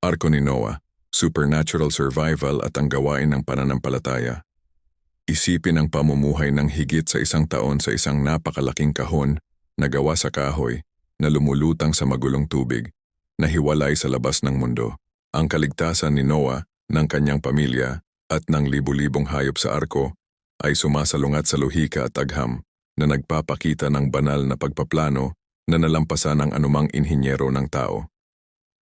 Arko ni Noah, supernatural survival at ang gawain ng pananampalataya. Isipin ang pamumuhay ng higit sa isang taon sa isang napakalaking kahon na gawa sa kahoy na lumulutang sa magulong tubig na hiwalay sa labas ng mundo. Ang kaligtasan ni Noah, ng kanyang pamilya at ng libu-libong hayop sa arko ay sumasalungat sa luhika at agham na nagpapakita ng banal na pagpaplano na nalampasan ng anumang inhinyero ng tao.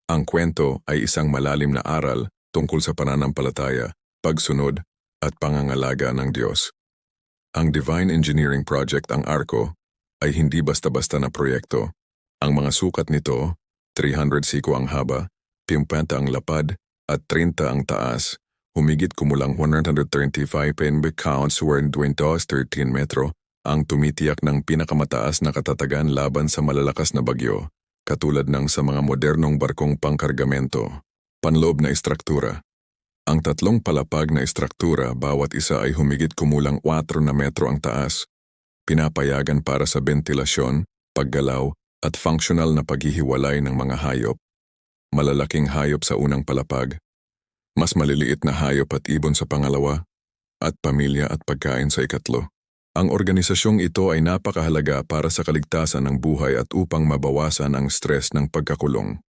Ang kwento ay isang malalim na aral tungkol sa pananampalataya, pagsunod, at pangangalaga ng Diyos. Ang Divine Engineering Project ang ARCO ay hindi basta-basta na proyekto. Ang mga sukat nito, 300 siko ang haba, 50 ang lapad, at 30 ang taas, humigit kumulang 135 penbe counts were 13 metro, ang tumitiyak ng pinakamataas na katatagan laban sa malalakas na bagyo, katulad ng sa mga modernong barkong pangkargamento. Panloob na istruktura. Ang tatlong palapag na istruktura bawat isa ay humigit kumulang 4 na metro ang taas, pinapayagan para sa bentilasyon, paggalaw, at functional na paghihiwalay ng mga hayop. Malalaking hayop sa unang palapag, mas maliliit na hayop at ibon sa pangalawa, at pamilya at pagkain sa ikatlo. Ang organisasyong ito ay napakahalaga para sa kaligtasan ng buhay at upang mabawasan ang stress ng pagkakulong.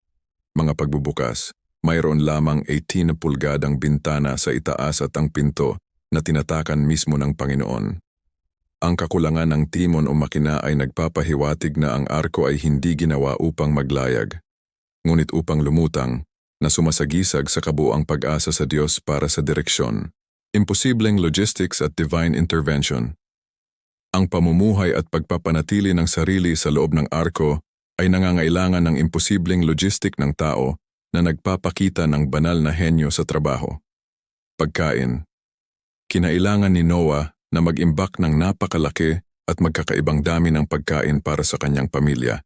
Mga pagbubukas, mayroon lamang 18 na pulgadang bintana sa itaas at ang pinto na tinatakan mismo ng Panginoon. Ang kakulangan ng timon o makina ay nagpapahiwatig na ang arko ay hindi ginawa upang maglayag, ngunit upang lumutang na sumasagisag sa kabuang pag-asa sa Diyos para sa direksyon. Imposibleng logistics at divine intervention. Ang pamumuhay at pagpapanatili ng sarili sa loob ng arko ay nangangailangan ng imposibleng logistic ng tao na nagpapakita ng banal na henyo sa trabaho. Pagkain. Kinailangan ni Noah na mag-imbak ng napakalaki at magkakaibang dami ng pagkain para sa kanyang pamilya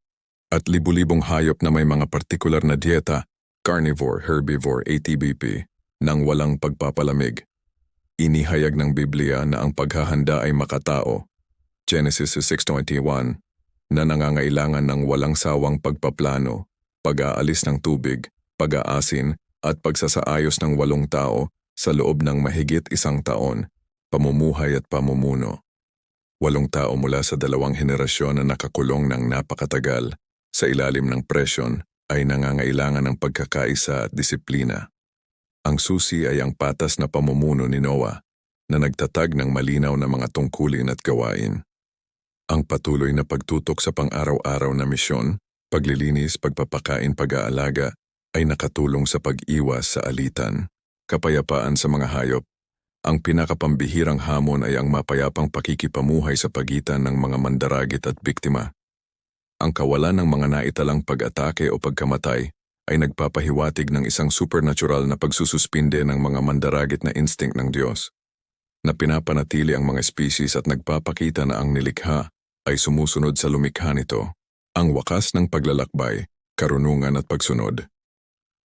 at libu-libong hayop na may mga partikular na dieta, carnivore, herbivore, ATBP, nang walang pagpapalamig. Inihayag ng Biblia na ang paghahanda ay makatao, Genesis 6.21, na nangangailangan ng walang sawang pagpaplano, pag-aalis ng tubig, pag-aasin at pagsasaayos ng walong tao sa loob ng mahigit isang taon pamumuhay at pamumuno. Walong tao mula sa dalawang henerasyon na nakakulong ng napakatagal sa ilalim ng presyon ay nangangailangan ng pagkakaisa at disiplina. Ang susi ay ang patas na pamumuno ni Noah na nagtatag ng malinaw na mga tungkulin at gawain. Ang patuloy na pagtutok sa pang-araw-araw na misyon, paglilinis, pagpapakain, pag-aalaga, ay nakatulong sa pag-iwas sa alitan, kapayapaan sa mga hayop, ang pinakapambihirang hamon ay ang mapayapang pakikipamuhay sa pagitan ng mga mandaragit at biktima. Ang kawalan ng mga naitalang pag-atake o pagkamatay ay nagpapahiwatig ng isang supernatural na pagsususpinde ng mga mandaragit na instinct ng Diyos, na pinapanatili ang mga species at nagpapakita na ang nilikha ay sumusunod sa lumikha nito, ang wakas ng paglalakbay, karunungan at pagsunod.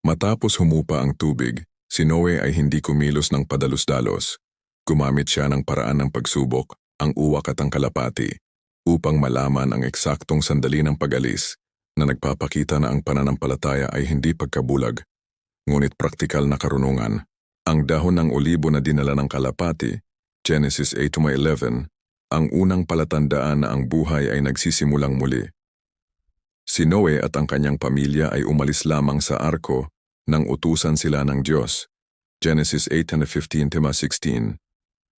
Matapos humupa ang tubig, Si Noe ay hindi kumilos ng padalos-dalos. Gumamit siya ng paraan ng pagsubok, ang uwak at ang kalapati, upang malaman ang eksaktong sandali ng pag-alis na nagpapakita na ang pananampalataya ay hindi pagkabulag, ngunit praktikal na karunungan. Ang dahon ng olibo na dinala ng kalapati, Genesis 8.11, ang unang palatandaan na ang buhay ay nagsisimulang muli. Si Noe at ang kanyang pamilya ay umalis lamang sa arko nang utusan sila ng Diyos, Genesis 8:15-16,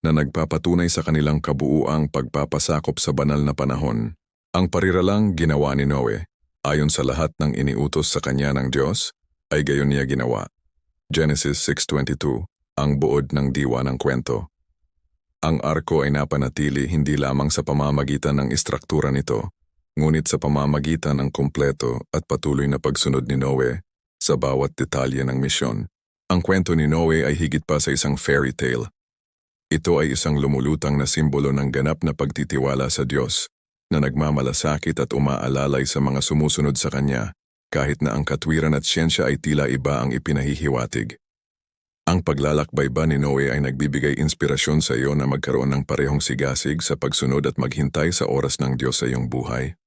na nagpapatunay sa kanilang kabuuang pagpapasakop sa banal na panahon. Ang pariralang ginawa ni Noe, ayon sa lahat ng iniutos sa kanya ng Diyos, ay gayon niya ginawa. Genesis 6.22, ang buod ng diwa ng kwento. Ang arko ay napanatili hindi lamang sa pamamagitan ng istruktura nito, ngunit sa pamamagitan ng kompleto at patuloy na pagsunod ni Noe sa bawat detalye ng misyon. Ang kwento ni Noe ay higit pa sa isang fairy tale. Ito ay isang lumulutang na simbolo ng ganap na pagtitiwala sa Diyos na nagmamalasakit at umaalalay sa mga sumusunod sa Kanya kahit na ang katwiran at siyensya ay tila iba ang ipinahihiwatig. Ang paglalakbay ba ni Noe ay nagbibigay inspirasyon sa iyo na magkaroon ng parehong sigasig sa pagsunod at maghintay sa oras ng Diyos sa iyong buhay?